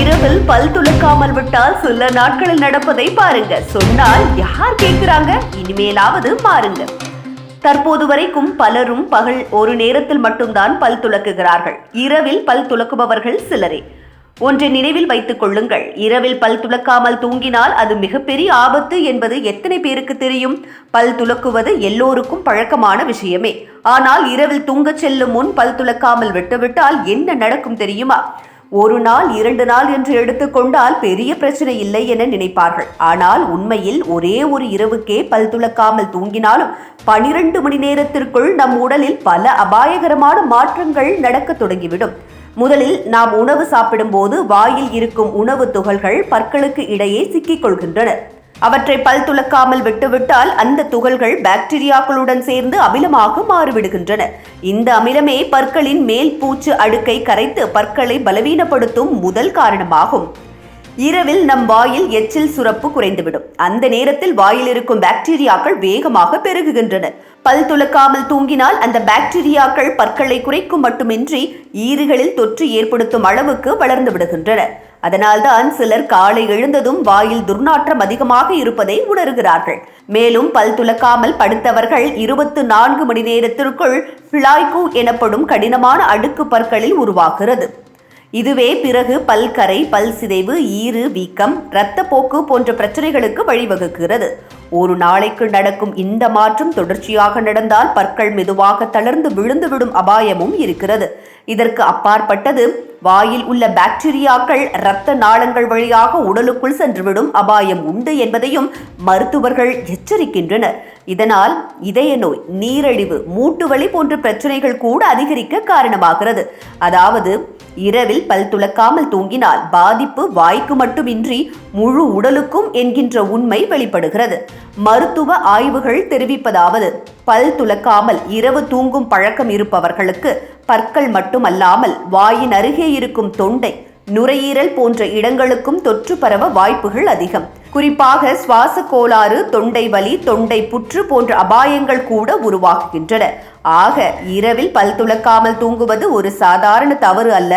இரவில் பல் துலக்காமல் விட்டால் சில நாட்களில் நடப்பதை பாருங்க. சொன்னால் யார் கேட்கிறாங்க? இனிமேலாவது மாறுங்க. தற்போது வரைக்கும் பலரும் பகல் ஒரு நேரத்தில் மட்டும்தான் பல் துலக்குகிறார்கள் இரவில் பல் துலக்குபவர்கள் சிலரே. ஒன்றை நினைவில் வைத்துக் கொள்ளுங்கள். இரவில் பல் துலக்காமல் தூங்கினால் அது மிகப்பெரிய ஆபத்து என்பது எத்தனை பேருக்கு தெரியும்? பல் துலக்குவது எல்லோருக்கும் பழக்கமான விஷயமே. ஆனால் இரவில் தூங்கச் செல்லும் முன் பல் துலக்காமல் விட்டுவிட்டால் என்ன நடக்கும் தெரியுமா? ஒரு நாள் இரண்டு நாள் என்று எடுத்துக்கொண்டால் பெரிய பிரச்சனை இல்லை என நினைப்பார்கள். ஆனால் உண்மையில் ஒரே ஒரு இரவுக்கே பல் துலக்காமல் தூங்கினாலும் பனிரெண்டு மணி நேரத்திற்குள் நம் உடலில் பல அபாயகரமான மாற்றங்கள் நடக்க தொடங்கிவிடும். முதலில் நாம் உணவு சாப்பிடும்போது வாயில் இருக்கும் உணவு துகள்கள் பற்களுக்கு இடையே சிக்கிக் கொள்கின்றன. அவற்றை பல் துலக்காமல் விட்டுவிட்டால் அந்த துகள்கள் பாக்டீரியாக்களுடன் சேர்ந்து அமிலமாக மாறிவிடுகின்றன. இந்த அமிலமே பற்களின் மேல் பூச்சு அடுக்கை கரைத்து பற்களை பலவீனப்படுத்தும் முதல் காரணமாகும். இரவில் நம் வாயில் எச்சில் சுரப்பு குறைந்துவிடும். அந்த நேரத்தில் வாயில் இருக்கும் பாக்டீரியாக்கள் வேகமாக பெருகுகின்றன. பல் துலக்காமல் தூங்கினால் அந்த பாக்டீரியாக்கள் பற்களை குறைக்கும் மட்டுமின்றி ஈறுகளில் தொற்று ஏற்படுத்தும் அளவுக்கு வளர்ந்து விடுகின்றன. அதனால்தான் சிலர் காலை எழுந்ததும் வாயில் துர்நாற்றம் அதிகமாக இருப்பதை உணர்கிறார்கள். மேலும் பல் துலக்காமல் படுத்தவர்கள் இருபத்து நான்கு மணி நேரத்திற்குள் பிளாய்கு எனப்படும் கடினமான அடுக்கு பற்களில் உருவாகிறது. இதுவே பிறகு பல்கரை பல் சிதைவு ஈறு வீக்கம் இரத்தப்போக்கு போன்ற பிரச்சனைகளுக்கு வழிவகுக்கிறது. ஒரு நாளைக்கு நடக்கும் இந்த மாற்றம் தொடர்ச்சியாக நடந்தால் பற்கள் மெதுவாக தளர்ந்து விழுந்துவிடும் அபாயமும் இருக்கிறது. இதற்கு அப்பாற்பட்டது வாயில் உள்ள பாக்டீரியாக்கள் இரத்த நாளங்கள் வழியாக உடலுக்குள் சென்றுவிடும் அபாயம் உண்டு என்பதையும் மருத்துவர்கள் எச்சரிக்கின்றனர். இதனால் இதய நோய் நீரழிவு மூட்டு வலி போன்ற பிரச்சனைகள் கூட அதிகரிக்க காரணமாகிறது. அதாவது இரவில் பல் துலக்காமல் தூங்கினால் பாதிப்பு வாய்க்கு மட்டுமின்றி முழு உடலுக்கும் என்கின்ற உண்மை வெளிப்படுகிறது. மருத்துவ ஆய்வுகள் தெரிவிப்பதாவது பல் துலக்காமல் இரவு தூங்கும் பழக்கம் இருப்பவர்களுக்கு பற்கள் மட்டுமல்லாமல் வாயின் அருகே இருக்கும் தொண்டை நுரையீரல் போன்ற இடங்களுக்கும் தொற்று பரவ வாய்ப்புகள் அதிகம். குறிப்பாக சுவாச கோளாறு தொண்டை வலி தொண்டை புற்று போன்ற அபாயங்கள் கூட உருவாகுகின்றன. ஆக இரவில் பல் துலக்காமல் தூங்குவது ஒரு சாதாரண தவறு அல்ல.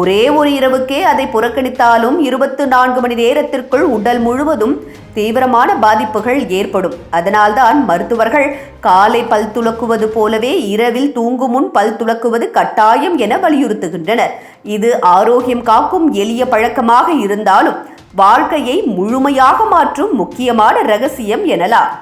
ஒரே ஒரு இரவுக்கே அதை புறக்கணித்தாலும் இருபத்து நான்கு மணி நேரத்திற்குள் உடல் முழுவதும் தீவிரமான பாதிப்புகள் ஏற்படும். அதனால்தான் மருத்துவர்கள் காலை பல் துலக்குவது போலவே இரவில் தூங்கும் முன் பல் துலக்குவது கட்டாயம் என வலியுறுத்துகின்றனர். இது ஆரோக்கியம் காக்கும் எளிய பழக்கமாக இருந்தாலும் வாழ்க்கையை முழுமையாக மாற்றும் முக்கியமான ரகசியம் எனலாம்.